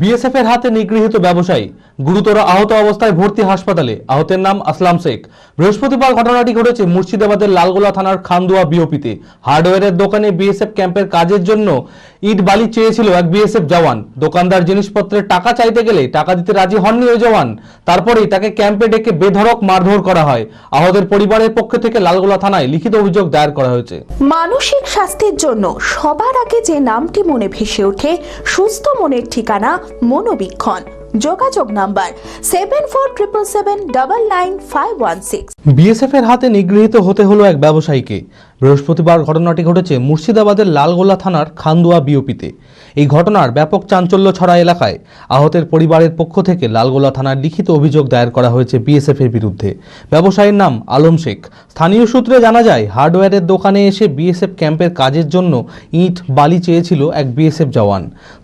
BSF এর হাতে নিগৃহীত ব্যবসায়ী, গুরুতর আহত অবস্থায় ভর্তি হাসপাতালে। আহতের নাম আসলাম শেখ। বৃহস্পতিবার ঘটনাটি ঘটেছে মুর্শিদাবাদের লালগোলা থানার খান্দুয়া বিওপিতে। হার্ডওয়্যারের দোকানে বিএসএফ ক্যাম্পের কাজের জন্য ইট বালি চেয়েছিল এক বিএসএফ জওয়ান। দোকানদার জিনিসপত্রের টাকা চাইতে গেলে টাকা দিতে রাজি হননি ওই জওয়ান। তারপরেই তাকে ক্যাম্পে ডেকে বেধড়ক মারধর করা হয়। আহতের পরিবারের পক্ষ থেকে লালগোলা থানায় লিখিত অভিযোগ দায়ের করা হয়েছে। মানসিক স্বাস্থ্যের জন্য সবার আগে যে নামটি মনে ভেসে ওঠে, সুস্থ মনের ঠিকানা মনোবীক্ষণ। যোগাযোগ number seven four triple seven double nine five one six BSF এর হাতে নিগৃহীত হতে হলো এক ব্যবসায়ীকে। বৃহস্পতিবার ঘটনাটি ঘটেছে মুর্শিদাবাদের লালগোলা থানার খান্দুয়া বিওপিতে। এই ঘটনার ব্যাপক চাঞ্চল্য ছড়া এলাকায়। আহতের পরিবারের পক্ষ থেকে লালগোলা থানার লিখিত অভিযোগ দায়ের করা হয়েছে বিএসএফের বিরুদ্ধে। ব্যবসায়ীর নাম আলম শেখ। স্থানীয় সূত্রে জানা যায়, হার্ডওয়্যারের দোকানে এসে বিএসএফ ক্যাম্পের কাজের জন্য ইট, বালি চেয়েছিল এক বিএসএফ জওয়ান।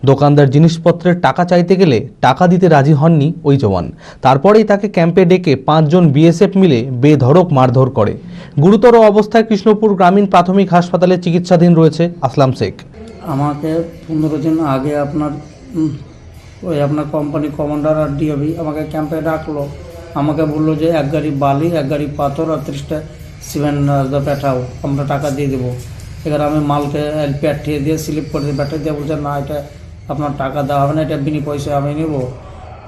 দোকানদার জিনিসপত্রের টাকা চাইতে গেলে টাকা দিতে রাজি হননি ওই জওয়ান। তারপরেই তাকে ক্যাম্পে ডেকে পাঁচজন বিএসএফ মিলে বেধড়ক মারধর করে। গুরুতর অবস্থায় কৃষ্ণপুর গ্রামীণ প্রাথমিক হাসপাতালে চিকিৎসাধীন রয়েছে আসলাম শেখ। আমাকে পনেরো দিন আগে আপনার ওই আপনার কোম্পানি কমান্ডার আর ডিওবি আমাকে ক্যাম্পে ডাকলো। আমাকে বলল যে এক গাড়ি বালি, এক গাড়ি পাথর আর ত্রিশটা সিমেন্ট পেঠাও, আমরা টাকা দিয়ে দেবো। এবার আমি মালকে পাঠিয়ে দিয়ে স্লিপ করে দিয়ে পাঠিয়ে দিয়ে বলছে, না, এটা আপনার টাকা দেওয়া হবে না, এটা বিনি পয়সা আমি নেব।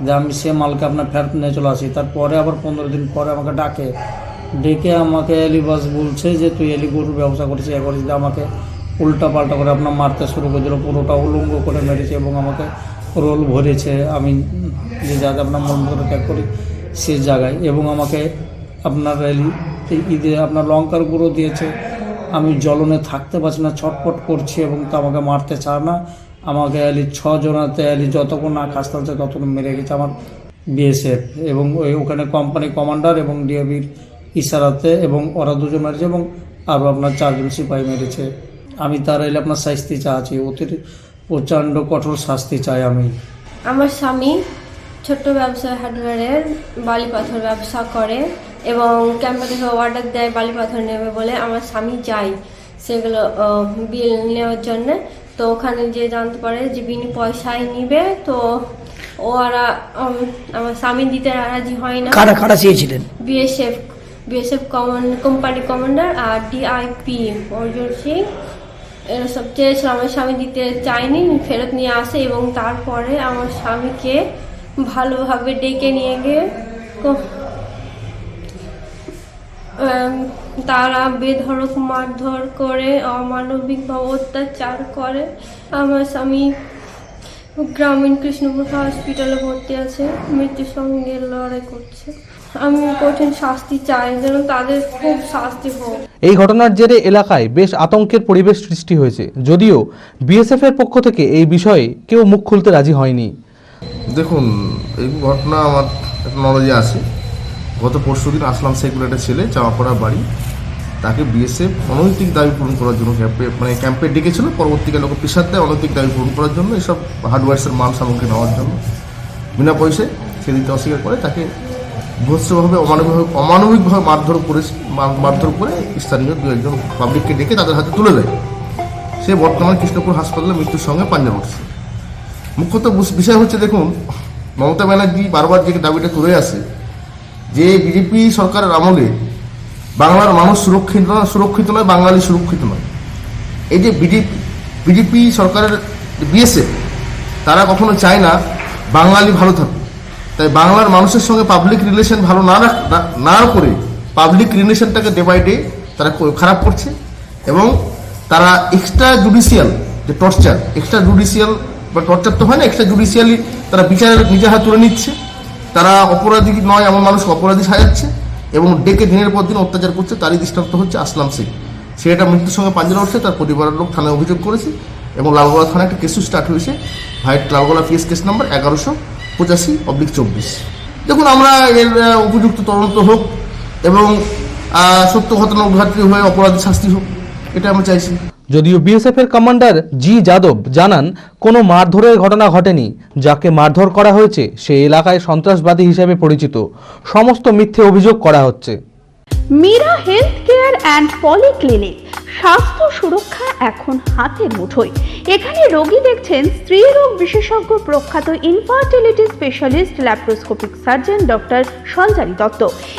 যে আমি সে মালকে আপনার ফেরত নিয়ে চলে আসি। তারপরে আবার পনেরো দিন পরে আমাকে ডাকে। ডেকে আমাকে এলিবাস বলছে যে, তুই এলি গরুর ব্যবসা করেছিস এ করেছিস আমাকে উল্টা পাল্টা করে আপনার মারতে শুরু করে দিল, পুরোটা উলঙ্গ করে মেরেছে এবং আমাকে রোল ভরেছে। আমি যে জায়গায় আপনার মন করে ত্যাগ করি, সে জায়গায়। এবং আমাকে আপনার এলি ঈদে আপনার লঙ্কার গুঁড়ো দিয়েছে। আমি জ্বলনে থাকতে পারছি না, ছটপট করছি এবং তা আমাকে মারতে চায় না। আমাকে এলি, ছজনাতে এলি, যতক্ষণ না কাজতে হচ্ছে ততক্ষণ মেরে গেছে আমার বিএসএফ এবং ওই ওখানে কোম্পানি কমান্ডার এবং ডিএবির ইশারাতে এবং ওরা দুজন মেরেছে এবং আরও আপনার চারজন সিপাহী মেরেছে। আমি তার এলে আপনার শাস্তি চাচ্ছি অতির প্রচণ্ড কঠোর শাস্তি চাই আমি। আমার স্বামী ছোট্ট ব্যবসা হার্ডওয়্যারের বালি পাথর ব্যবসা করে এবং ক্যাম্পে থেকে অর্ডার দেয় বালি পাথর নেবে বলে আমার স্বামী যায় সেগুলো বিল নেওয়ার জন্য। তো ওখানে যে জানতে পারে যে বিনি পয়সায় নিবে তো ওরা আমার স্বামী দিতে রাজি হয় না। কারা কারা চেয়েছিলেন? বিএসএফ বিএসএফ কমান কোম্পানি কমান্ডার আর ডিআইপি অর্জুন সিং। এরা সব চেয়েছিল আমার স্বামী দিতে চায়নি, ফেরত নিয়ে আসে এবং তারপরে আমার স্বামীকে ভালোভাবে ডেকে নিয়ে গিয়ে তারা বেধড়ক মারধর করে অমানবিকভাবে অত্যাচার করে। আমার স্বামী গ্রামীণ কৃষ্ণপুর হসপিটালে ভর্তি আছে, মৃত্যুর সঙ্গে লড়াই করছে। আমি কঠিন শাস্তি চাই যেন তাদের খুব শাস্তি হোক। এই ঘটনার জেরে এলাকায় বেশ আতঙ্কের পরিবেশ সৃষ্টি হয়েছে। যদিও বিএসএফ এর পক্ষ থেকে এই বিষয়ে কেউ মুখ খুলতে রাজি হয়নি। দেখুন এই ঘটনা আমার একটা নলেজে আছে। গত পরশু দিন আসলাম বলে একটা ছেলে চাওয়াপাড়া বাড়ি। তাকে বিএসএফ অনৈতিক দাবি পূরণ করার জন্য ক্যাম্পে মানে ক্যাম্পে ডেকেছিল পরবর্তীকালে ওকে প্রেশার দেয় অনৈতিক দাবি পূরণ করার জন্য এসব হার্ডওয়ার্সের মাল সামগ্রী নেওয়ার জন্য। বিনা পয়সায় সে দিতে অস্বীকার করে তাকে ভৎসভাবে অমানবিকভাবে অমানবিকভাবে মারধর করে মার- মারধর করে স্থানীয় দু একজন পাবলিককে ডেকে তাদের হাতে তুলে দেয়। সে বর্তমান কৃষ্ণপুর হাসপাতালে মৃত্যুর সঙ্গে পাঞ্জা উঠছে মুখ্যত বিষয় হচ্ছে দেখুন, মমতা ব্যানার্জি বারবার যে দাবিটা করে আসে, যে বিজেপি সরকারের আমলে বাংলার মানুষ সুরক্ষিত নয় সুরক্ষিত নয়, বাঙালি সুরক্ষিত নয়। এই যে বিজেপি বিজেপি সরকারের বিএসএফ, তারা কখনো চায় না বাঙালি ভালো থাকুক। তাই বাংলার মানুষের সঙ্গে পাবলিক রিলেশন ভালো না রাখ না- করে পাবলিক রিলেশনটাকে ডে বাই ডে তারা খারাপ করছে এবং তারা এক্সট্রা জুডিশিয়াল যে টর্চার এক্সট্রা জুডিশিয়াল বা টর্চার তো হয় না এক্সট্রা জুডিশিয়ালি তারা বিচারের নিজের হাত তুলে নিচ্ছে। তারা অপরাধী নয় এমন মানুষকে অপরাধী সাজাচ্ছে এবং ডেকে দিনের পর দিন অত্যাচার করছে, তারই দৃষ্টান্ত হচ্ছে আসলাম শেখ সে এটা মৃত্যুর সঙ্গে পাঞ্জারা উঠছে তার পরিবারের লোক থানায় অভিযোগ করেছে এবং লালগোলা থানায় একটা কেসও স্টার্ট হয়েছে। Vide Lalgola PS case number এগারোশো। পঁচাশি অব্লিক চব্বিশ। দেখুন আমরা এর উপযুক্ত তদন্ত হোক এবং সত্য ঘটনা উদ্ঘাটন হয়ে অপরাধী শাস্তি হোক এটা আমরা চাইছি। যদিও বিএসএফ এর কমান্ডার জি যাদব জানান কোনো মারধরের ঘটনা ঘটেনি যাকে মারধর করা হয়েছে সে এলাকায় সন্ত্রাসবাদী হিসেবে পরিচিত। সমস্ত মিথ্যে অভিযোগ করা হচ্ছে। Meera health care and polyclinic স্বাস্থ্য সুরক্ষা এখন হাতের মুঠোয়। এখানে রোগী দেখছেন স্ত্রী রোগ বিশেষজ্ঞ প্রখ্যাত infertility specialist laparoscopic surgeon doctor Sanjari Dutta.